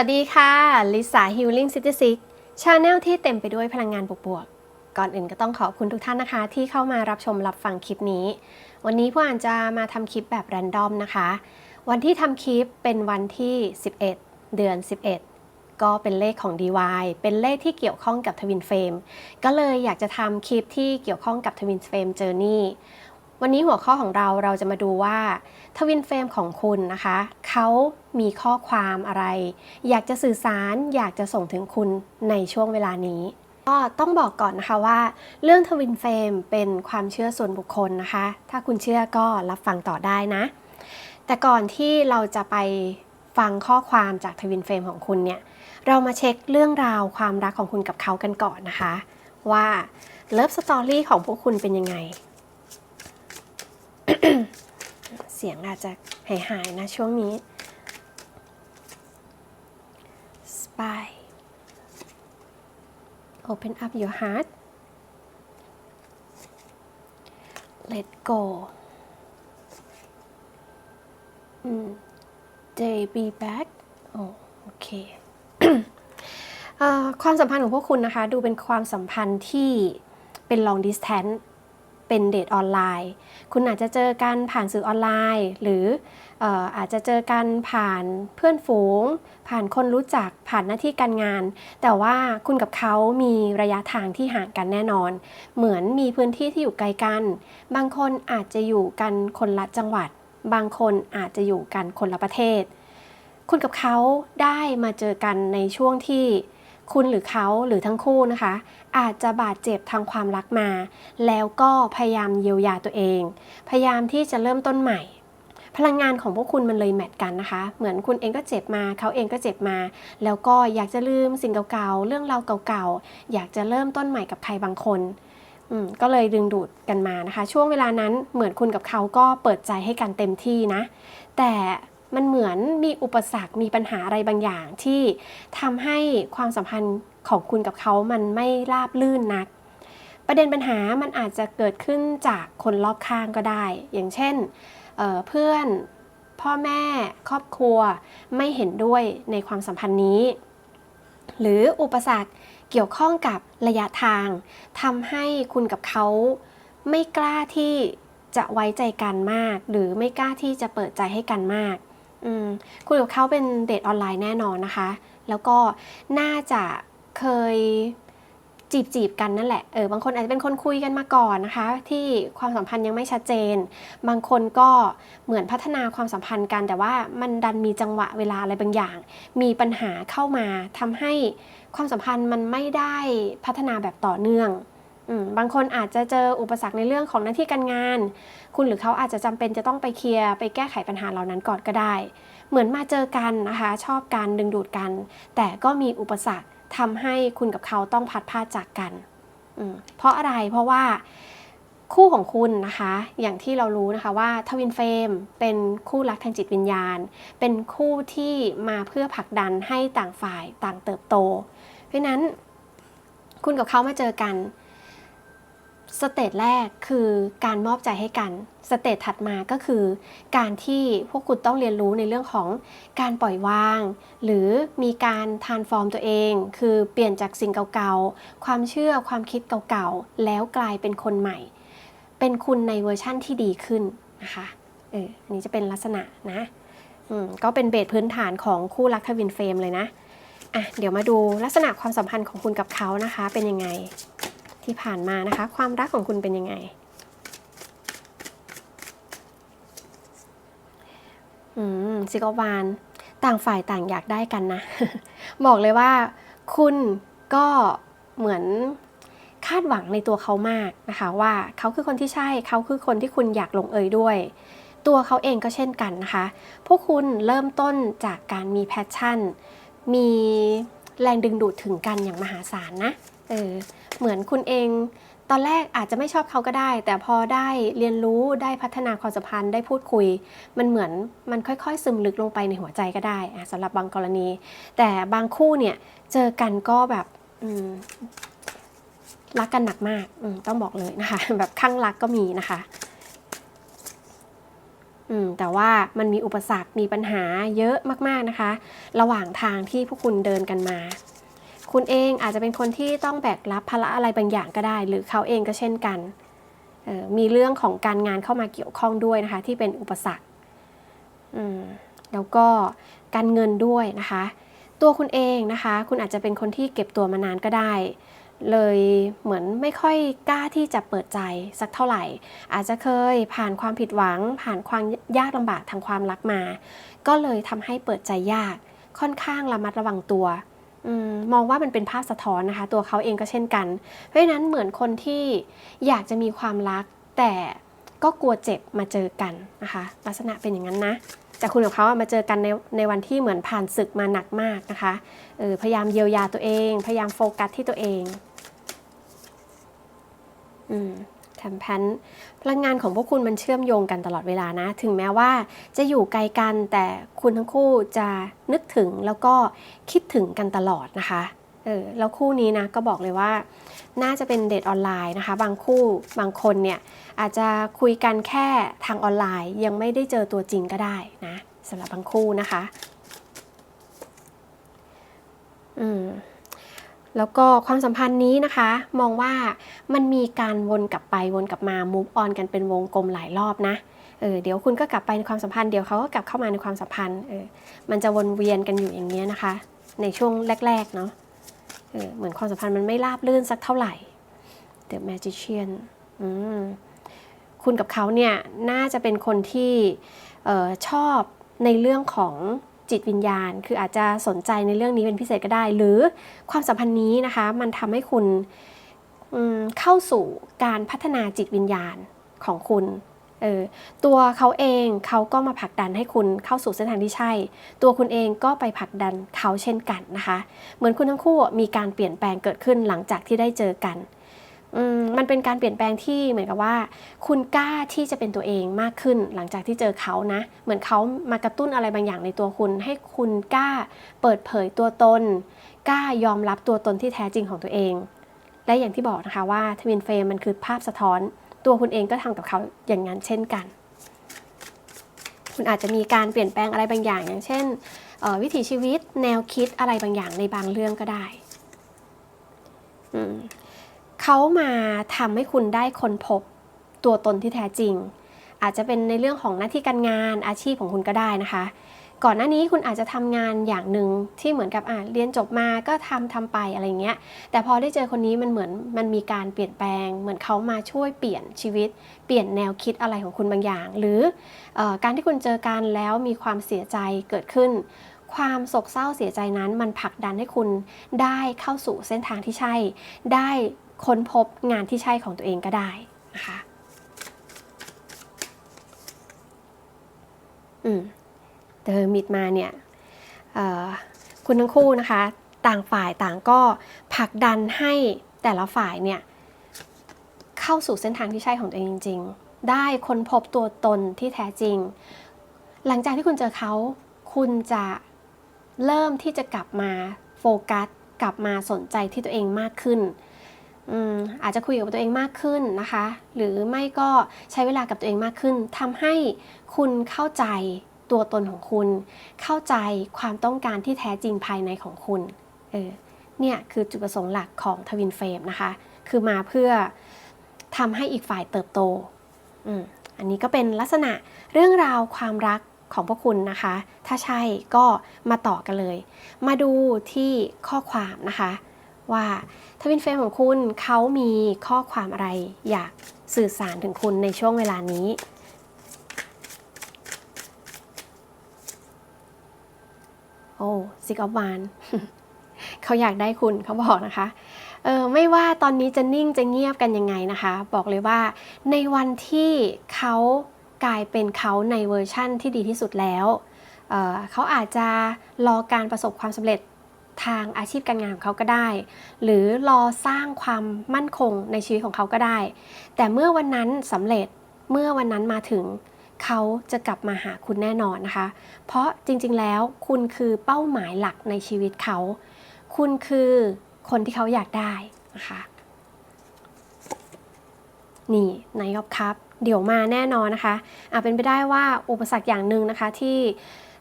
วัสดีค่ะลิสา Healing City Six ชาแนลที่เต็มไปด้วยพลังงานบวกๆ ก่อนอื่นก็ต้องขอบคุณทุกท่านนะคะ ที่เข้ามารับชมรับฟังคลิปนี้ วันนี้ผู้อ่านจะมาทำคลิปแบบแรนดอมนะคะ วันที่ทำคลิปเป็นวันที่ 11 เดือน 11 ก็เป็นเลขของ DY เป็นเลขที่เกี่ยวข้องกับทวินเฟรมก็เลยอยากจะทำคลิปที่เกี่ยวข้องกับทวินเฟรมเจอร์นี่วันนี้หัวข้อของเราเราจะมาดูว่าทวินเฟรมของคุณนะคะ เขามีข้อความอะไร อยากจะสื่อสารอยากจะส่งถึงคุณในช่วงเวลานี้ ก็ต้องบอกก่อนนะคะว่า เรื่องทวินเฟรมเป็นความเชื่อส่วนบุคคลนะคะ ถ้าคุณเชื่อก็รับฟังต่อได้นะ แต่ก่อนที่เราจะไปฟังข้อความจากทวินเฟรมของคุณเนี่ยเรามาเช็คเรื่องราวความรักของคุณกับเขากันก่อนนะคะ ว่าเลิฟสตอรี่ของพวกคุณเป็นยังไง เสียงอาจจะหายหายๆนะช่วงนี้ spy open up your heart let go อืม they be back โอโอเคความสัมพันธ์ของพวกคุณนะคะ ดูเป็นความสัมพันธ์ที่เป็น long distance เป็นเดทออนไลน์ คุณอาจจะเจอกันผ่านสื่อออนไลน์ หรือเอ่ออาจจะเจอกันผ่านเพื่อนฝูง ผ่านคนรู้จักผ่านหน้าที่การงาน แต่ว่าคุณกับเขามีระยะทางที่ห่างกันแน่นอน เหมือนมีพื้นที่ที่อยู่ไกลกัน บางคนอาจจะอยู่กันคนละจังหวัด บางคนอาจจะอยู่กันคนละประเทศ คุณกับเขาได้มาเจอกันในช่วงที่ คุณหรือเขาหรือทั้งคู่นะคะ อาจจะบาดเจ็บทางความรักมา แล้วก็พยายามเยียวยาตัวเอง พยายามที่จะเริ่มต้นใหม่ พลังงานของพวกคุณมันเลยแมทกันนะคะ เหมือนคุณเองก็เจ็บมา เขาเองก็เจ็บมา แล้วก็อยากจะลืมสิ่งเก่าๆเรื่องราวเก่าๆอยากจะเริ่มต้นใหม่กับใครบางคนก็เลยดึงดูดกันมานะคะ ช่วงเวลานั้นเหมือนคุณกับเขาก็เปิดใจให้กันเต็มที่นะ แต่ มันเหมือนมีอุปสรรคมีปัญหาอะไรบางอย่างที่ทำให้ความสัมพันธ์ของคุณกับเขามันไม่ราบลื่นนัก ประเด็นปัญหามันอาจจะเกิดขึ้นจากคนรอบข้างก็ได้ อย่างเช่นเเพื่อนพ่อแม่ครอบครัวไม่เห็นด้วยในความสัมพันธ์นี้ หรืออุปสรรคเกี่ยวข้องกับระยะทางทำให้คุณกับเขาไม่กล้าที่จะไว้ใจกันมาก หรือไม่กล้าที่จะเปิดใจให้กันมาก อืมคุณกับเขาเป็นเดทออนไลน์แน่นอนนะคะ แล้วก็น่าจะเคยจีบจีบๆกันนั่นแหละ เออบางคนอาจจะเป็นคนคุยกันมาก่อนนะคะ ที่ความสัมพันธ์ยังไม่ชัดเจน บางคนก็เหมือนพัฒนาความสัมพันธ์กัน แต่ว่ามันดันมีจังหวะเวลาอะไรบางอย่าง มีปัญหาเข้ามาทำให้ความสัมพันธ์มันไม่ได้พัฒนาแบบต่อเนื่อง บางคนอาจจะเจออุปสรรคในเรื่องของหน้าที่การงาน คุณหรือเขาอาจจะจำเป็นจะต้องไปเคลียร์ไปแก้ไขปัญหาเหล่านั้นก่อนก็ได้ เหมือนมาเจอกันนะคะ ชอบกันดึงดูดกัน แต่ก็มีอุปสรรคทำให้คุณกับเขาต้องพัดพาจากกัน เพราะอะไรเพราะว่าคู่ของคุณนะคะ อย่างที่เรารู้นะคะว่าทวินเฟรมเป็นคู่รักทางจิตวิญญาณ เป็นคู่ที่มาเพื่อผลักดันให้ต่างฝ่ายต่างเติบโต เพราะฉะนั้นคุณกับเขามาเจอกัน สเตจแรกคือการมอบใจให้กัน สเตจถัดมาก็คือ การที่พวกคุณต้องเรียนรู้ในเรื่องของการปล่อยวาง หรือมีการทานฟอร์มตัวเอง คือเปลี่ยนจากสิ่งเก่าๆ ความเชื่อความคิดเก่าๆ แล้วกลายเป็นคนใหม่ เป็นคุณในเวอร์ชั่นที่ดีขึ้นนะคะเอออันนี้จะเป็นลักษณะนะอืมก็เป็นเบสพื้นฐานของคู่รักทวินเฟรมเลยนะอะเดี๋ยวมาดูลักษณะความสัมพันธ์ของคุณกับเขานะคะเป็นยังไง ที่ผ่านมานะคะ ความรักของคุณเป็นยังไง อืมซิกวานต่างฝ่ายต่างอยากได้กันนะ บอกเลยว่าคุณก็เหมือนคาดหวังในตัวเขามากนะคะว่าเขาคือคนที่ใช่เขาคือคนที่คุณอยากลงเอยด้วย ตัวเขาเองก็เช่นกันนะคะ พวกคุณเริ่มต้นจากการมีแพชชั่น มีแรงดึงดูดถึงกันอย่างมหาศาลนะเออ เหมือนคุณเอง ตอนแรกอาจจะไม่ชอบเขาก็ได้ แต่พอได้เรียนรู้ได้พัฒนาความสัมพันธ์ได้พูดคุย มันเหมือนมันค่อยๆ ซึมลึกลงไปในหัวใจก็ได้สำหรับบางกรณี แต่บางคู่เนี่ยเจอกันก็แบบรักกันหนักมากมต้องบอกเลยนะคะ แบบข้างรักก็มีนะคะอืมแต่ว่ามันมีอุปสรรคมีปัญหาเยอะมากๆนะคะ ระหว่างทางที่พวกคุณเดินกันมา คุณเองอาจจะเป็นคนที่ต้องแบกรับภาระอะไรบางอย่างก็ได้ หรือเขาเองก็เช่นกันออมีเรื่องของการงานเข้ามาเกี่ยวข้องด้วยนะคะ ที่เป็นอุปสรรคแล้วก็การเงินด้วยนะคะ ตัวคุณเองนะคะ คุณอาจจะเป็นคนที่เก็บตัวมานานก็ได้ เลยเหมือนไม่ค่อยกล้าที่จะเปิดใจสักเท่าไหร่ อาจจะเคยผ่านความผิดหวัง ผ่านความยากลำบากทางความรักมา ก็เลยทำให้เปิดใจยากค่อนข้างระมัดระวังตัว มองว่ามันเป็นภาพสะท้อนนะคะ ตัวเขาเองก็เช่นกัน เพราะฉะนั้นเหมือนคนที่อยากจะมีความรัก แต่ก็กลัวเจ็บมาเจอกันนะคะ ลักษณะเป็นอย่างนั้นนะแต่คุณกับเขามาเจอกันในในวันที่เหมือนผ่านศึกมาหนักมากนะคะออพยายามเยียวยาตัวเอง พยายามโฟกัสที่ตัวเอง อืม แถมแพนพลังงานของพวกคุณมันเชื่อมโยงกันตลอดเวลานะ ถึงแม้ว่าจะอยู่ไกลกันแต่คุณทั้งคู่จะนึกถึงแล้วก็คิดถึงกันตลอดนะคะเออแล้วคู่นี้นะก็บอกเลยว่า น่าจะเป็นเดทออนไลน์นะคะ บางคู่บางคนเนี่ยอาจจะคุยกันแค่ทางออนไลน์ ยังไม่ได้เจอตัวจริงก็ได้นะสำหรับบางคู่นะคะ อืม แล้วก็ความสัมพันธ์นี้นะคะ มองว่ามันมีการวนกลับไปวนกลับมา move on กันเป็นวงกลมหลายรอบนะเออเดี๋ยวคุณก็กลับไปในความสัมพันธ์เดี๋ยวเขาก็กลับเข้ามาในความสัมพันธ์เออมันจะวนเวียนกันอยู่อย่างเงี้ยนะคะ ในช่วงแรก ๆ เนาะเออเหมือนความสัมพันธ์มันไม่ราบรื่นสักเท่าไหร่ The Magician อืมคุณกับเขาเนี่ยน่าจะเป็นคนที่ออชอบในเรื่องของ จิตวิญญาณ คืออาจจะสนใจในเรื่องนี้เป็นพิเศษก็ได้ หรือความสัมพันธ์นี้นะคะ มันทำให้คุณเข้าสู่การพัฒนาจิตวิญญาณของคุณเออตัวเขาเองเขาก็มาผลักดันให้คุณเข้าสู่เส้นทางที่ใช่ ตัวคุณเองก็ไปผลักดันเขาเช่นกันนะคะ เหมือนคุณทั้งคู่มีการเปลี่ยนแปลงเกิดขึ้นหลังจากที่ได้เจอกัน มมันเป็นการเปลี่ยนแปลงที่เหมือนกับว่า คุณกล้าที่จะเป็นตัวเองมากขึ้นหลังจากที่เจอเขานะ เหมือนเขามากระตุ้นอะไรบางอย่างในตัวคุณ ให้คุณกล้าเปิดเผยตัวตน กล้ายอมรับตัวตนที่แท้จริงของตัวเอง และอย่างที่บอกนะคะว่าทวินเฟรมมันคือภาพสะท้อน ตัวคุณเองก็ทำกับเขาอย่างนั้นเช่นกัน คุณอาจจะมีการเปลี่ยนแปลงอะไรบางอย่าง อย่างเช่นออวิถีชีวิตแนวคิดอะไรบางอย่างในบางเรื่องก็ได้ อืม เขามาทำให้คุณได้ค้นพบตัวตนที่แท้จริง อาจจะเป็นในเรื่องของหน้าที่การงานอาชีพของคุณก็ได้นะคะ ก่อนหน้านี้คุณอาจจะทำงานอย่างหนึ่งที่เหมือนกับอะเรียนจบมาก็ทำทำไปอะไรเงี้ย แต่พอได้เจอคนนี้มันเหมือนมันมีการเปลี่ยนแปลง เหมือนเขามาช่วยเปลี่ยนชีวิต เปลี่ยนแนวคิดอะไรของคุณบางอย่าง หรือเออการที่คุณเจอกันแล้วมีความเสียใจเกิดขึ้นความโศกเศร้าเสียใจนั้นมันผลักดันให้คุณได้เข้าสู่เส้นทางที่ใช่ ได้ ค้นพบงานที่ใช่ของตัวเองก็ได้นะคะอืมเดอมิดมาเนี่ยคุณทั้งคู่นะคะ ต่างฝ่ายต่างก็ผลักดันให้แต่ละฝ่ายเนี่ยเข้าสู่เส้นทางที่ใช่ของตัวเองจริง ๆ ได้ค้นพบตัวตนที่แท้จริง หลังจากที่คุณเจอเขา คุณจะเริ่มที่จะกลับมาโฟกัส กลับมาสนใจที่ตัวเองมากขึ้น อาจจะคุยกับตัวเองมากขึ้นนะคะ หรือไม่ก็ใช้เวลากับตัวเองมากขึ้นทำให้คุณเข้าใจตัวตนของคุณ เข้าใจความต้องการที่แท้จริงภายในของคุณเออเนี่ยคือจุดประสงค์หลักของทวินเฟรมนะคะ คือมาเพื่อทำให้อีกฝ่ายเติบโตอืมอันนี้ก็เป็นลักษณะเรื่องราวความรักของพวกคุณนะคะ ถ้าใช่ก็มาต่อกันเลย มาดูที่ข้อความนะคะ ว่าทวินเฟรมของคุณเขามีข้อความอะไรอยากสื่อสารถึงคุณในช่วงเวลานี้โอ้ซิกอ f วานเขาอยากได้คุณเขาบอกนะคะเออไม่ว่าตอนนี้จะนิ่งจะเงียบกันยังไงนะคะ บอกเลยว่า ในวันที่เขากลายเป็นเขาในเวอร์ชั่นที่ดีที่สุดแล้วเออเขาอาจจะรอการประสบความสำเร็จ ทางอาชีพการงานของเขาก็ได้ หรือรอสร้างความมั่นคงในชีวิตของเขาก็ได้ แต่เมื่อวันนั้นสำเร็จเมื่อวันนั้นมาถึงเขาจะกลับมาหาคุณแน่นอนนะคะ เพราะจริงๆแล้วคุณคือเป้าหมายหลักในชีวิตเขา คุณคือคนที่เขาอยากได้นะคะนี่นายกครับ เดี๋ยวมาแน่นอนนะคะอาจเป็นไปได้ว่าอุปสรรคอย่างหนึ่งนะคะที่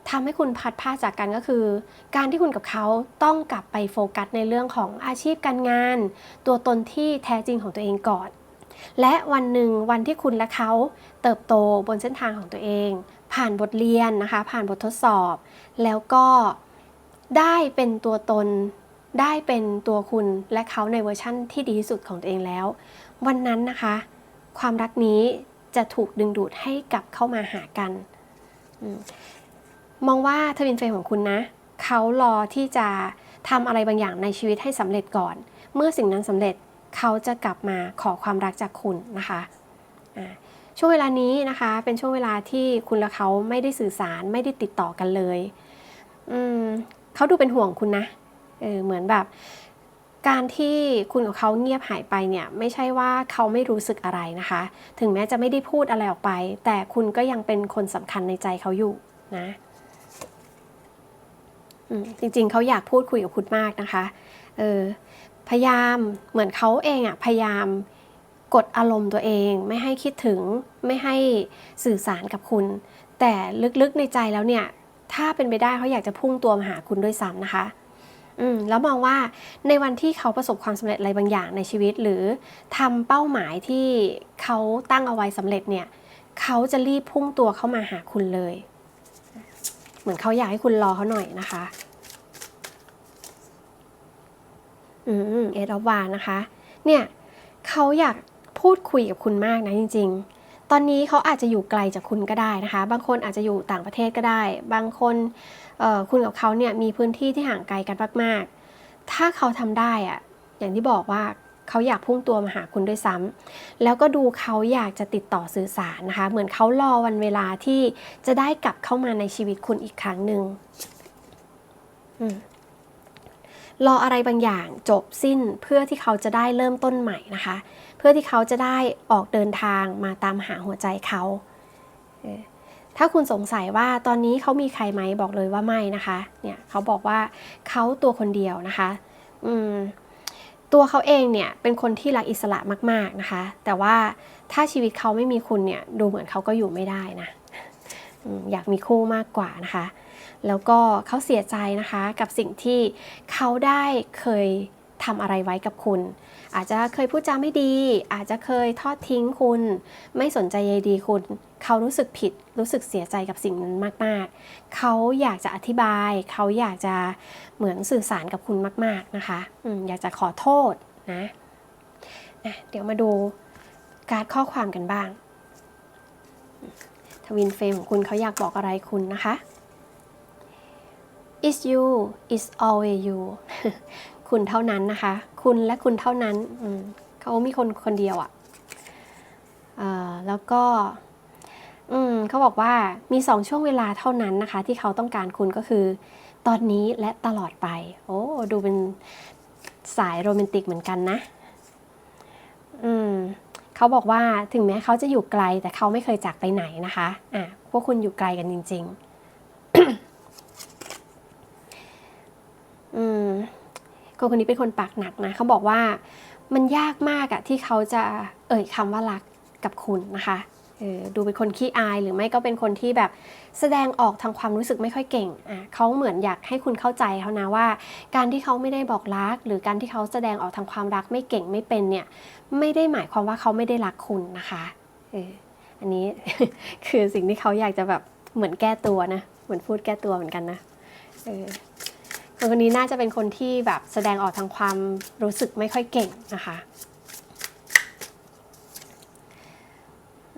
ทำให้คุณพัดพลาจากกันก็คือ การที่คุณกับเขาต้องกลับไปโฟกัสในเรื่องของอาชีพการงาน ตัวตนที่แท้จริงของตัวเองก่อน และวันหนึ่งวันที่คุณและเขาเติบโตบนเส้นทางของตัวเอง ผ่านบทเรียนนะคะ ผ่านบททดสอบ แล้วก็ได้เป็นตัวตนได้เป็นตัวคุณและเขาในเวอร์ชั่นที่ดีที่สุดของตัวเองแล้ว วันนั้นนะคะ ความรักนี้จะถูกดึงดูดให้กลับเข้ามาหากัน มองว่าทวินเฟรมของคุณนะเขารอที่จะทำอะไรบางอย่างในชีวิตให้สำเร็จก่อน เมื่อสิ่งนั้นสำเร็จเขาจะกลับมาขอความรักจากคุณนะคะช่วงเวลานี้นะคะเป็นช่วงเวลาที่คุณและเขาไม่ได้สื่อสารไม่ได้ติดต่อกันเลยอืมเขาดูเป็นห่วงคุณนะเออเหมือนแบบ การที่คุณกับเขาเงียบหายไปเนี่ยไม่ใช่ว่าเขาไม่รู้สึกอะไรนะคะ ถึงแม้จะไม่ได้พูดอะไรออกไป แต่คุณก็ยังเป็นคนสำคัญในใจเขาอยู่นะ จริงๆ เขาอยากพูดคุยกับคุณมากนะคะเออพยายามเหมือนเขาเองอะพยายามกดอารมณ์ตัวเอง ไม่ให้คิดถึงไม่ให้สื่อสารกับคุณ แต่ลึกๆในใจแล้วเนี่ย ถ้าเป็นไปได้เขาอยากจะพุ่งตัวมาหาคุณด้วยซ้ำนะคะอืมแล้วมองว่าในวันที่เขาประสบความสำเร็จอะไรบางอย่างในชีวิต หรือทำเป้าหมายที่เขาตั้งเอาไว้สำเร็จเนี่ย เขาจะรีบพุ่งตัวเข้ามาหาคุณเลย เหมือนเขาอยากให้คุณรอเขาหน่อยนะคะ อืมเอดอวานนะคะ เนี่ยเขาอยากพูดคุยกับคุณมากนะจริง ๆ ตอนนี้เขาอาจจะอยู่ไกลจากคุณก็ได้นะคะ บางคนอาจจะอยู่ต่างประเทศก็ได้ บางคนคุณกับเขาเนี่ยมีพื้นที่ที่ห่างไกลกันมากๆ ถ้าเขาทำได้อะอย่างที่บอกว่า เขาอยากพุ่งตัวมาหาคุณด้วยซ้ำแล้วก็ดูเขาอยากจะติดต่อสื่อสารนะคะ เหมือนเขารอวันเวลาที่จะได้กลับเข้ามาในชีวิตคุณอีกครั้งหนึ่งรออะไรบางอย่างจบสิ้นเพื่อที่เขาจะได้เริ่มต้นใหม่นะคะ เพื่อที่เขาจะได้ออกเดินทางมาตามหาหัวใจเขาถ้าคุณสงสัยว่าตอนนี้เขามีใครไหมบอกเลยว่าไม่นะคะ เนี่ยเขาบอกว่าเขาตัวคนเดียวนะคะ อืม ตัวเขาเองเนี่ยเป็นคนที่รักอิสระมากๆนะคะ แต่ว่าถ้าชีวิตเขาไม่มีคุณเนี่ยดูเหมือนเขาก็อยู่ไม่ได้นะอืมอยากมีคู่มากกว่านะคะ แล้วก็เขาเสียใจนะคะกับสิ่งที่เขาได้เคย ทำอะไรไว้กับคุณ อาจจะเคยพูดจาไม่ดี อาจจะเคยทอดทิ้งคุณ ไม่สนใจใยดีคุณ เขารู้สึกผิดรู้สึกเสียใจกับสิ่งนั้นมาก ๆ เขาอยากจะอธิบาย เขาอยากจะเหมือนสื่อสารกับคุณมาก ๆนะคะออยากจะขอโทษนะอะเดี๋ยวมาดูการข้อความกันบ้าง ทวินเฟรมของคุณเขาอยากบอกอะไรคุณนะคะ is you is always you คุณเท่านั้นนะคะ คุณและคุณเท่านั้นเขามีคนคนเดียวอะ่ะแล้วก็อืมเขาบอกว่ามีสองช่วงเวลาเท่านั้นนะคะ ที่เขาต้องการคุณก็คือ ตอนนี้และตลอดไป โอ้ดูเป็นสายโรแมนติกเหมือนกันนะ อืมเขาบอกว่าถึงแม้เขาจะอยู่ไกลแต่เขาไม่เคยจากไปไหนนะคะอะพวกคุณอยู่ไกลกันจริง ๆ อืม คนคนนี้เป็นคนปากหนักนะเขาบอกว่ามันยากมากอะที่เขาจะเอ่ยคำว่ารักกับคุณนะคะออดูเป็นคนขี้อายหรือไม่ก็เป็นคนที่แบบแสดงออกทางความรู้สึกไม่ค่อยเก่งอะเขาเหมือนอยากให้คุณเข้าใจเขานะว่า การที่เขาไม่ได้บอกรัก หรือการที่เขาแสดงออกทางความรักไม่เก่งไม่เป็นเนี่ยไม่ได้หมายความว่าเขาไม่ได้รักคุณนะคะเอออันนี้คือสิ่งที่เขาอยากจะแบบเหมือนแก้ตัวนะเหมือนพูดแก้ตัวเหมือนกันนะเออ คนคนนี้น่าจะเป็นคนที่แบบแสดงออกทางความรู้สึกไม่ค่อยเก่งนะคะ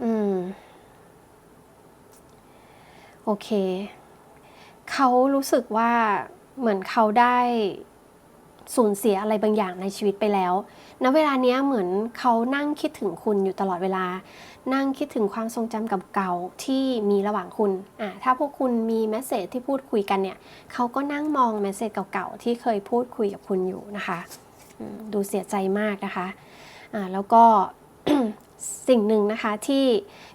อืม โอเค เขารู้สึกว่าเหมือนเขาได้ สูญเสียอะไรบางอย่างในชีวิตไปแล้วณเวลาเนี้ยเหมือนเขานั่งคิดถึงคุณอยู่ตลอดเวลา นั่งคิดถึงความทรงจำเก่าๆที่มีระหว่างคุณอ่าถ้าพวกคุณมีแมสเซจที่พูดคุยกันเนี่ยเขาก็นั่งมองแมสเซจเก่าๆที่เคยพูดคุยกับคุณอยู่นะคะดูเสียใจมากนะคะอ่าแล้วก็สิ่งหนึ่งนะคะที่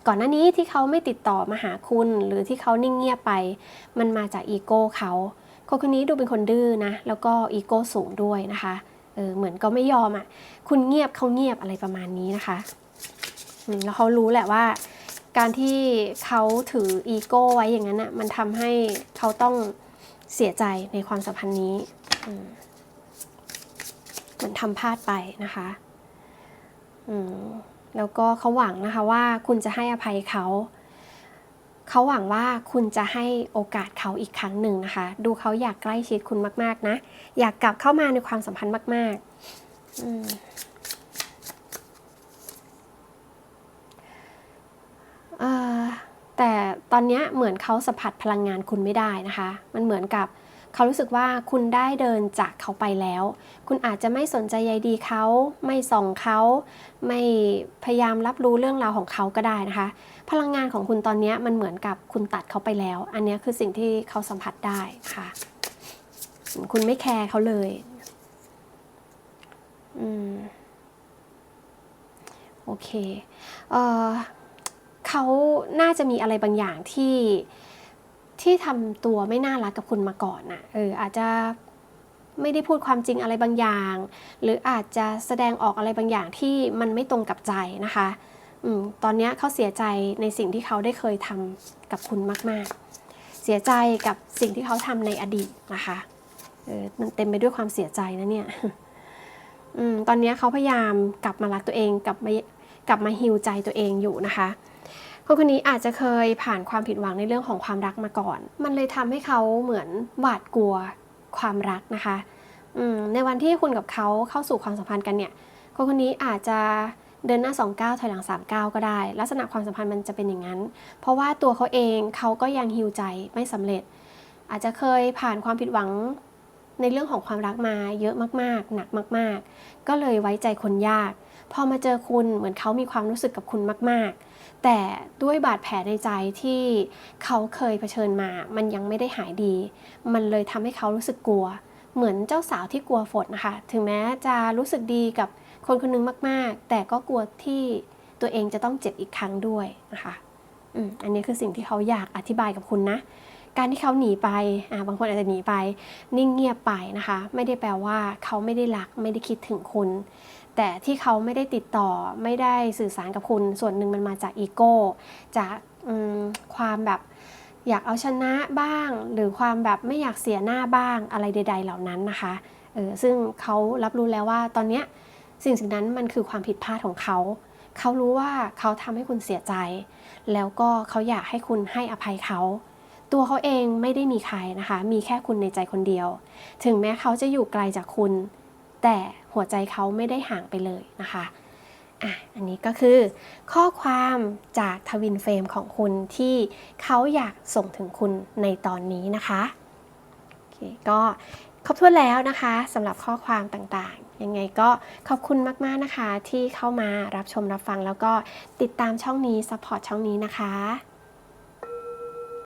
ก่อนหน้านี้ที่เขาไม่ติดต่อมาหาคุณ หรือที่เขานิ่งเงียบไป มันมาจากอีโก้เขา คนคนนี้ดูเป็นคนดื้อนะ แล้วก็อีโก้สูงด้วยนะคะเออเหมือนก็ไม่ยอมอะ่ะ คุณเงียบเขาเงียบอะไรประมาณนี้นะคะแล้วเขารู้แหละว่า การที่เขาถืออีโก้ไว้อย่างนั้นน่ะมันทำให้เขาต้องเสียใจในความสัมพันธ์นี้มเหมือนทำพลาดไปนะคะอืมแล้วก็เขาหวังนะคะว่าคุณจะให้อภัยเขา เขาหวังว่าคุณจะให้โอกาสเขาอีกครั้งหนึ่งนะคะ ดูเขาอยากใกล้ชิดคุณมากๆนะ อยากกลับเข้ามาในความสัมพันธ์มากๆอืมแต่ตอนนี้เหมือนเขาสัมผัสพลังงานคุณไม่ได้นะคะ มันเหมือนกับเขารู้สึกว่าคุณได้เดินจากเขาไปแล้ว คุณอาจจะไม่สนใจใยดีเขา ไม่ส่องเขา ไม่พยายามรับรู้เรื่องราวของเขาก็ได้นะคะ พลังงานของคุณตอนนี้มันเหมือนกับคุณตัดเขาไปแล้ว อันนี้คือสิ่งที่เขาสัมผัสได้ค่ะคุณไม่แคร์เขาเลยอืมโอเคเออเขาน่าจะมีอะไรบางอย่างที่ ที่ทำตัวไม่น่ารักกับคุณมาก่อนน่ะเอออาจจะไม่ได้พูดความจริงอะไรบางอย่าง หรืออาจจะแสดงออกอะไรบางอย่างที่มันไม่ตรงกับใจนะคะอืมตอนนี้เขาเสียใจในสิ่งที่เขาได้เคยทำกับคุณมาก ๆ เสียใจกับสิ่งที่เขาทำในอดีตนะคะเออมันเต็มไปด้วยความเสียใจนะเนี่ยอืมตอนนี้เขาพยายามกลับมารักตัวเอง กลับมากลับมาฮิวใจตัวเองอยู่นะคะ คนคนนี้อาจจะเคยผ่านความผิดหวังในเรื่องของความรักมาก่อน มันเลยทำให้เขาเหมือนหวาดกลัวความรักนะคะอืในวันที่คุณกับเขาเข้าสู่ความสัมพันธ์กันเนี่ย คนคนนี้อาจจะเดินหน้า2ก้าถอยหลัง3ก้าก็ได้ ลักษณะความสัมพันธ์มันจะเป็นอย่างนั้น เพราะว่าตัวเขาเองเขาก็ยังฮิวใจไม่สำเร็จ อาจจะเคยผ่านความผิดหวังในเรื่องของความรักมาเยอะมากๆ หนักมาก ๆ ก็เลยไว้ใจคนยาก พอมาเจอคุณเหมือนเขามีความรู้สึกกับคุณมาก ๆ แต่ด้วยบาดแผลในใจที่เขาเคยเผชิญมา มันยังไม่ได้หายดี มันเลยทำให้เขารู้สึกกลัว เหมือนเจ้าสาวที่กลัวฝนนะคะ ถึงแม้จะรู้สึกดีกับคนคนนึงมากๆ แต่ก็กลัวที่ตัวเองจะต้องเจ็บอีกครั้งด้วยนะคะอืมอันนี้คือสิ่งที่เขาอยากอธิบายกับคุณนะ การที่เขาหนีไปอ่าบางคนอาจจะหนีไป นิ่งเงียบไปนะคะ ไม่ได้แปลว่าเขาไม่ได้รัก ไม่ได้คิดถึงคุณ แต่ที่เขาไม่ได้ติดต่อไม่ได้สื่อสารกับคุณ ส่วนหนึ่งมันมาจากอีโก้ จากความแบบอยากเอาชนะบ้าง หรือความแบบไม่อยากเสียหน้าบ้างอะไรใด ๆ เหล่านั้นนะคะเออซึ่งเขารับรู้แล้วว่าตอนเนี้ยสิ่งสิ่งนั้นมันคือความผิดพลาดของเขา เขารู้ว่าเขาทำให้คุณเสียใจ แล้วก็เขาอยากให้คุณให้อภัยเขา ตัวเขาเองไม่ได้มีใครนะคะ มีแค่คุณในใจคนเดียว ถึงแม้เขาจะอยู่ไกลจากคุณ แต่หัวใจเขาไม่ได้ห่างไปเลยนะคะอะอันนี้ก็คือข้อความจากทวินเฟรมของคุณที่เขาอยากส่งถึงคุณในตอนนี้นะคะโอเคก็ครบถ้วนแล้วนะคะสำหรับข้อความต่างๆ ยังไงก็ขอบคุณมากๆนะคะ ที่เข้ามารับชมรับฟังแล้วก็ติดตามช่องนี้ซัพพอร์ตช่องนี้นะคะ